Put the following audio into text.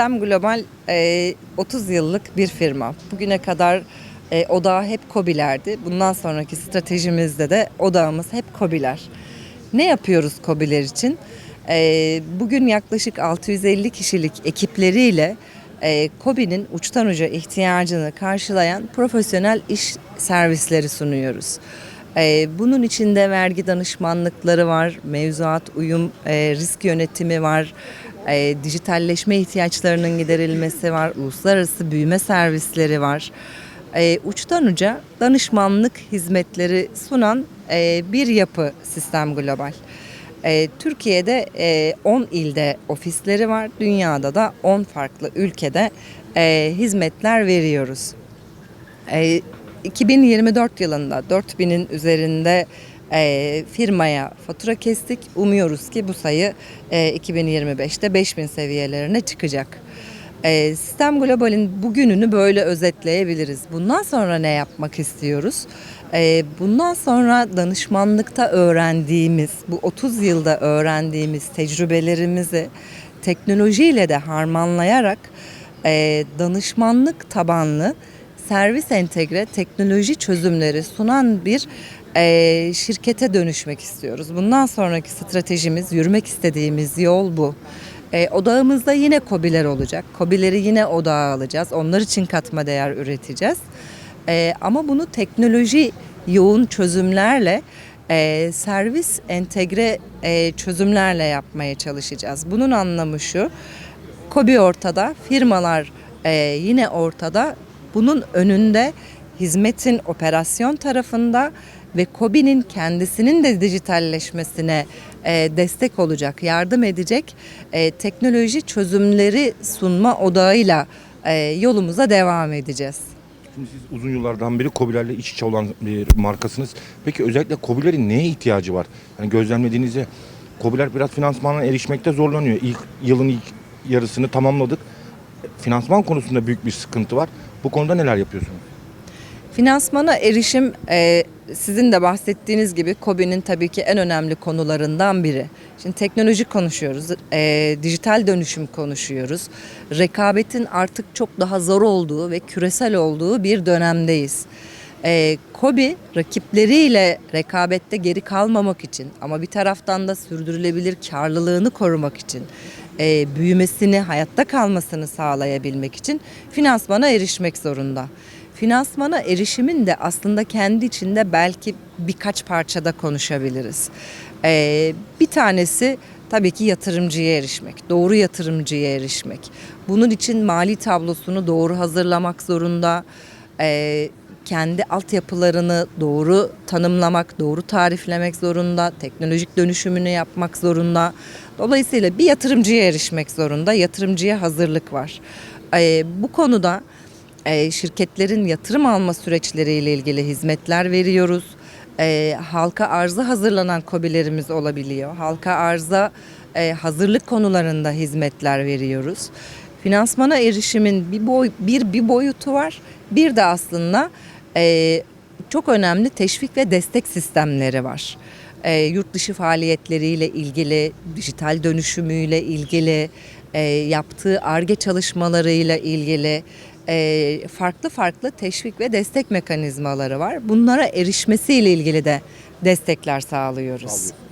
Sistem Global e, 30 yıllık bir firma. Bugüne kadar e, odağı hep KOBİ'lerdi. Bundan sonraki stratejimizde de odağımız hep KOBİ'ler. Ne yapıyoruz KOBİ'ler için? E, bugün yaklaşık 650 kişilik ekipleriyle e, KOBİ'nin uçtan uca ihtiyacını karşılayan profesyonel iş servisleri sunuyoruz. E, bunun içinde vergi danışmanlıkları var, mevzuat uyum, e, risk yönetimi var, e, dijitalleşme ihtiyaçlarının giderilmesi var, uluslararası büyüme servisleri var. E, uçtan uca danışmanlık hizmetleri sunan e, bir yapı Sistem Global. E, Türkiye'de e, 10 ilde ofisleri var, dünyada da 10 farklı ülkede e, hizmetler veriyoruz. E, 2024 yılında 4000'in üzerinde e, firmaya fatura kestik. Umuyoruz ki bu sayı e, 2025'te 5000 seviyelerine çıkacak. E, Sistem Global'in bugününü böyle özetleyebiliriz. Bundan sonra ne yapmak istiyoruz? E, bundan sonra danışmanlıkta öğrendiğimiz, bu 30 yılda öğrendiğimiz tecrübelerimizi teknolojiyle de harmanlayarak e, danışmanlık tabanlı servis entegre teknoloji çözümleri sunan bir e, şirkete dönüşmek istiyoruz. Bundan sonraki stratejimiz, yürümek istediğimiz yol bu. E, odağımızda yine kobiler olacak. Kobileri yine odağa alacağız. Onlar için katma değer üreteceğiz. E, ama bunu teknoloji yoğun çözümlerle e, servis entegre e, çözümlerle yapmaya çalışacağız. Bunun anlamı şu. KOBİ ortada, firmalar e, yine ortada. Bunun önünde hizmetin operasyon tarafında ve KOBİ'nin kendisinin de dijitalleşmesine e, destek olacak, yardım edecek e, teknoloji çözümleri sunma odağıyla e, yolumuza devam edeceğiz. Şimdi siz uzun yıllardan beri KOBİ'lerle iç içe olan bir markasınız. Peki özellikle KOBİ'lerin neye ihtiyacı var? Yani gözlemlediğinizde KOBİ'ler biraz finansmana erişmekte zorlanıyor. İlk yılın ilk yarısını tamamladık. Finansman konusunda büyük bir sıkıntı var. Bu konuda neler yapıyorsunuz? Finansmana erişim e, sizin de bahsettiğiniz gibi KOBİ'nin tabii ki en önemli konularından biri. Şimdi teknoloji konuşuyoruz, e, dijital dönüşüm konuşuyoruz. Rekabetin artık çok daha zor olduğu ve küresel olduğu bir dönemdeyiz. E, KOBİ rakipleriyle rekabette geri kalmamak için ama bir taraftan da sürdürülebilir karlılığını korumak için e, büyümesini, hayatta kalmasını sağlayabilmek için finansmana erişmek zorunda. Finansmana erişimin de aslında kendi içinde belki birkaç parçada konuşabiliriz. Ee, bir tanesi tabii ki yatırımcıya erişmek, doğru yatırımcıya erişmek. Bunun için mali tablosunu doğru hazırlamak zorunda. Ee, kendi altyapılarını doğru tanımlamak, doğru tariflemek zorunda, teknolojik dönüşümünü yapmak zorunda. Dolayısıyla bir yatırımcıya erişmek zorunda, yatırımcıya hazırlık var. Ee, bu konuda e, şirketlerin yatırım alma süreçleriyle ilgili hizmetler veriyoruz. E, halka arza hazırlanan kobilerimiz olabiliyor. Halka arza e, hazırlık konularında hizmetler veriyoruz. Finansmana erişimin bir, boy, bir, bir boyutu var. Bir de aslında e, çok önemli teşvik ve destek sistemleri var. E, yurt dışı faaliyetleriyle ilgili, dijital dönüşümüyle ilgili, e, yaptığı ARGE çalışmalarıyla ilgili farklı farklı teşvik ve destek mekanizmaları var. Bunlara erişmesiyle ilgili de destekler sağlıyoruz. Sağlıyorsunuz.